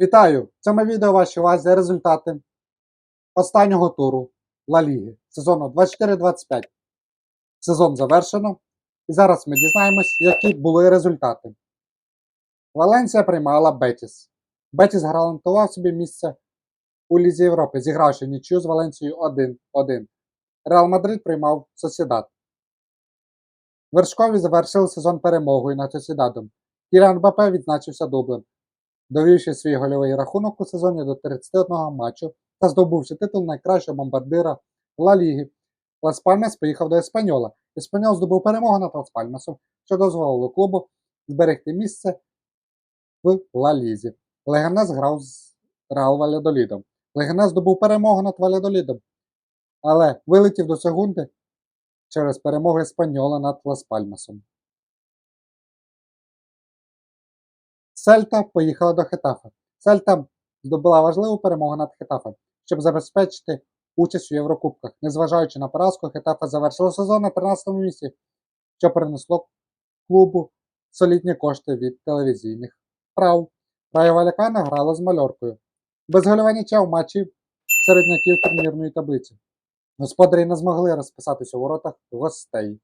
Вітаю! В цьому відео вашій увазі результати останнього туру Ла Ліги сезону 24-25. Сезон завершено. І зараз ми дізнаємось, які були результати. Валенсія приймала Бетіс. Бетіс гарантував собі місце у Лізі Європи, зігравши нічию з Валенсією 1-1. Реал Мадрид приймав Сосідат. Вершкові завершили сезон перемогою над Сосідадом. Кілян Бапе відзначився дублем довівши свій гольовий рахунок у сезоні до 31 матчу та здобувши титул найкращого бомбардира Ла Ліги. Лас Пальмас поїхав до Еспаньола. Еспаньол здобув перемогу над Лас Пальмасом, що дозволило клубу зберегти місце в Ла Лізі. Легенес грав з Реал Валядолідом. Легенес здобув перемогу над Валядолідом, але вилетів до секунди через перемогу Еспаньола над Лас Пальмасом. Сельта поїхала до Хетафа. Сельта здобула важливу перемогу над Хетафом, щоб забезпечити участь у Єврокубках. Незважаючи на поразку, Хетафа завершила сезон на 13-му місці, що принесло клубу солідні кошти від телевізійних прав. Райо Валякана грала з мальоркою. Без голювання в матчі середняків турнірної таблиці. Господарі не змогли розписатися у воротах гостей.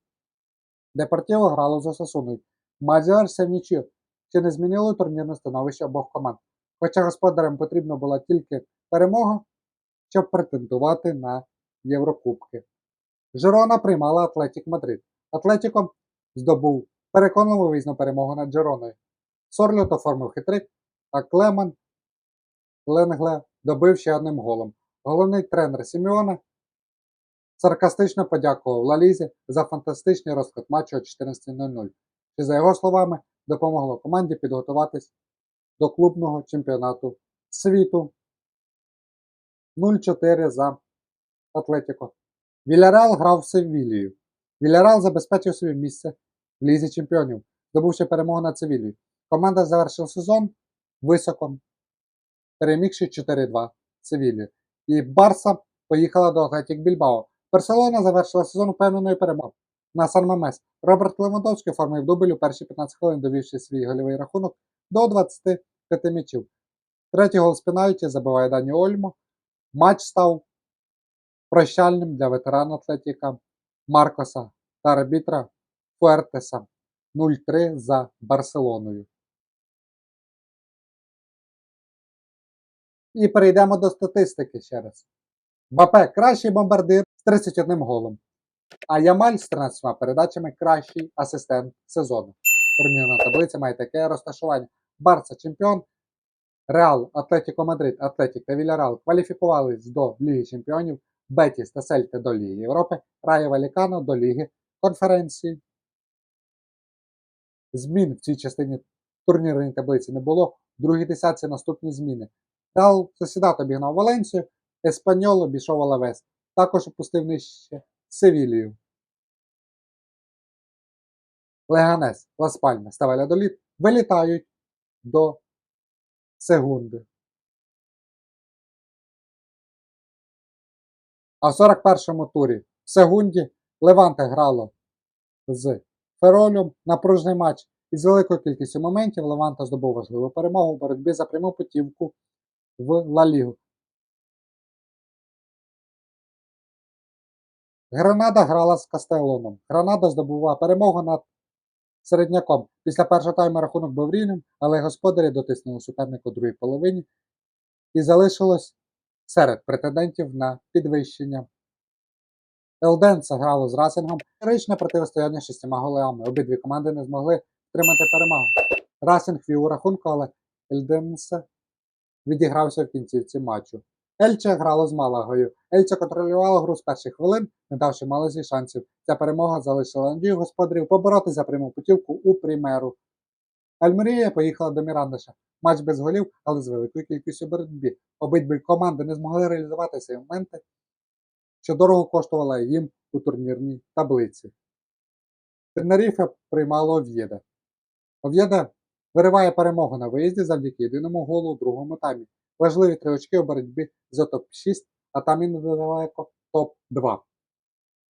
Депортіво грало з Осасуною. Матч завершився в нічию що не змінило турнірне становище обох команд. Хоча господарям потрібна була тільки перемога, щоб претендувати на Єврокубки. Жирона приймала Атлетік Мадрид. Атлетіко здобув переконливу виїзну перемогу над Джероною. Сорлют оформив хитрик, а Клеман Ленгле добив ще одним голом. Головний тренер Сімеона саркастично подякував Лалізі за фантастичний розклад матчу о 14.00. Що, за його словами, допомогло команді підготуватись до клубного чемпіонату світу 0-4 за Атлетіко. Віляреал грав в Севілію. Віляреал забезпечив собі місце в Лізі чемпіонів, здобувши перемогу над Севілією. Команда завершила сезон високо, перемігши 4-2 Севілію. І Барса поїхала до Атлетік Більбао. Барселона завершила сезон упевненою перемогою на Сан Мамес. Роберт Левандовський оформив дубль у перші 15 хвилин, довівши свій гольовий рахунок до 25 м'ячів. Третій гол з пенальті забиває Дані Ольмо. Матч став прощальним для ветерана Атлетіка Маркоса та арбітра Фуертеса 0-3 за Барселоною. І перейдемо до статистики ще раз. Бапе кращий бомбардир з 31 голом. А Ямаль з 13 передачами кращий асистент сезону. Турнірна таблиця має таке розташування. Барса чемпіон, Реал, Атлетіко Мадрид, Атлетік та Вільярал кваліфікувались до Ліги Чемпіонів, Бетіс та Сельте до Ліги Європи, Райо Валікано до Ліги конференції. Змін в цій частині турнірної таблиці не було. Другій десятці наступні зміни. Реал Сосідат обігнав Валенсію, Еспаньол обійшов Алавес. Також опустив нижче Севілію. Леганес, Лас Пальмас та Валядоліт вилітають до Сегунди. А в 41-му турі в Сегунді Леванте грало з Феролем напружний матч. Із великою кількістю моментів Леванта здобув важливу перемогу у боротьбі за пряму путівку в Ла Лігу. Гранада грала з Кастелоном. Гранада здобула перемогу над середняком. Після першого тайму рахунок був рівним, але господарі дотиснули суперника у другій половині і залишилось серед претендентів на підвищення. Елденса грало з Расингом. Героїчне протистояння шістьма голеами. Обидві команди не змогли втримати перемогу. Расинг вів у рахунку, але Елденса відігрався в кінцівці матчу. Ельче грало з Малагою. Ельче контролювала гру з перших хвилин, не давши Малазі шансів. Ця перемога залишила надію господарів поборотися за пряму путівку у примеру. Альмерія поїхала до Мірандиша. Матч без голів, але з великою кількістю боротьбі. Обидві команди не змогли реалізувати ці моменти, що дорого коштувала їм у турнірній таблиці. Тенеріфе приймало Ов'єда. Ов'єда вириває перемогу на виїзді завдяки єдиному голу у другому таймі. Важливі три очки у боротьбі за топ-6, а там і недалеко топ-2.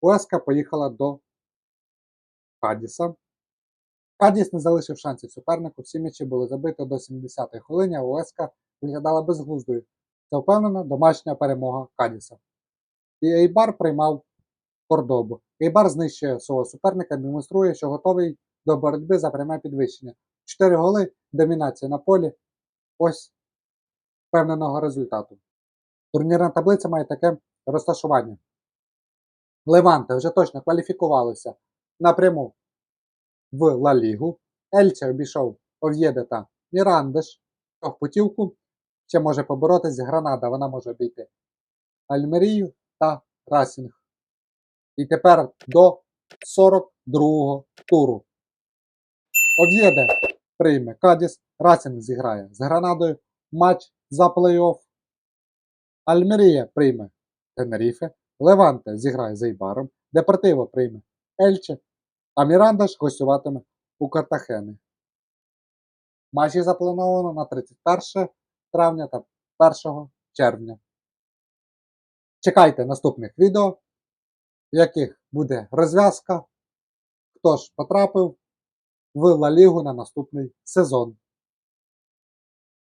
Уеска поїхала до Кадіса. Кадіс не залишив шансів супернику. Всі м'ячі були забиті до 70-ї хвилини, а Уеска виглядала безглуздою. Це впевнена домашня перемога Кадіса. І Ейбар приймав Кордобу. Ейбар знищує свого суперника, демонструє, що готовий до боротьби за пряме підвищення. Чотири голи, домінація на полі. Ось впевненого результату. Турнірна таблиця має таке розташування. Леванте вже точно кваліфікувалося напряму в Ла Лігу. Ельче обійшов Ов'єде та Мірандеш. В путівку ще може поборотись з Гранада. Вона може обійти Альмерію та Расінг. І тепер до 42-го туру. Ов'єде прийме Кадіс. Расінг зіграє з Гранадою. Матч за плей-офф. Альмерія прийме Тенеріфе. Леванте зіграє з Ейбаром. Депортиво прийме Ельче. А Мірандаш гостюватиме у Картахени. Матчі заплановано на 31 травня та 1 червня. Чекайте наступних відео, в яких буде розв'язка, хто ж потрапив в Ла Лігу на наступний сезон.